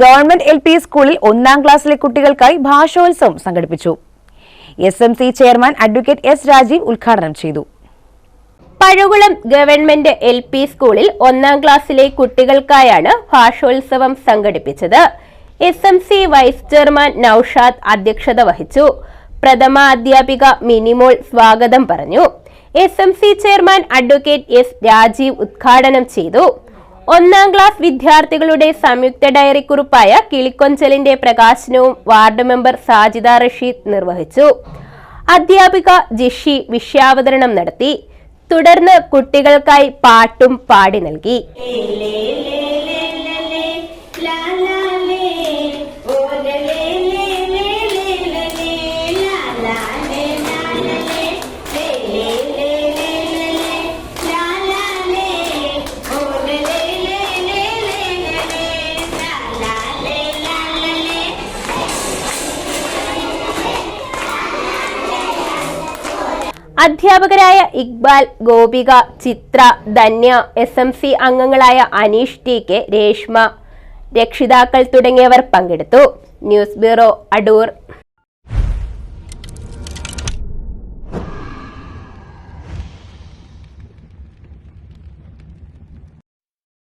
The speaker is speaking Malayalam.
ഗവൺമെന്റ് എൽ പി സ്കൂളിൽ ഒന്നാം ക്ലാസ്സിലെ കുട്ടികൾക്കായി ഭാഷോത്സവം സംഘടിപ്പിച്ചു. S M C chairman advocate S Rajeev ഉദ്ഘാടനം ചെയ്തു. പഴുകുളം ഗവൺമെന്റ് എൽ പി സ്കൂളിൽ ഒന്നാം ക്ലാസ്സിലെ കുട്ടികൾക്കായാണ് ഭാഷോത്സവം സംഘടിപ്പിച്ചത്. S M C vice chairman Noushad അധ്യക്ഷത വഹിച്ചു. പ്രഥമ അധ്യാപിക മിനിമോൾ സ്വാഗതം പറഞ്ഞു. S M C chairman advocate S Rajeev ഉദ്ഘാടനം ചെയ്തു. ഒന്നാം ക്ലാസ് വിദ്യാർത്ഥികളുടെ സംയുക്ത ഡയറി കുറിപ്പായ കിളിക്കൊഞ്ചലിന്റെ പ്രകാശനവും വാർഡ് മെമ്പർ സാജിദ റഷീദ് നിർവഹിച്ചു. അധ്യാപിക ജിഷി വിഷയാവതരണം നടത്തി. തുടർന്ന് കുട്ടികൾക്കായി പാട്ടും പാടി നൽകി. അധ്യാപകരായ Iqbal Gopika Chithra Dhanya S M C അംഗങ്ങളായ അനീഷ് ടി കെ രേഷ്മ രക്ഷിതാക്കൾ തുടങ്ങിയവർ പങ്കെടുത്തു. News bureau Adoor.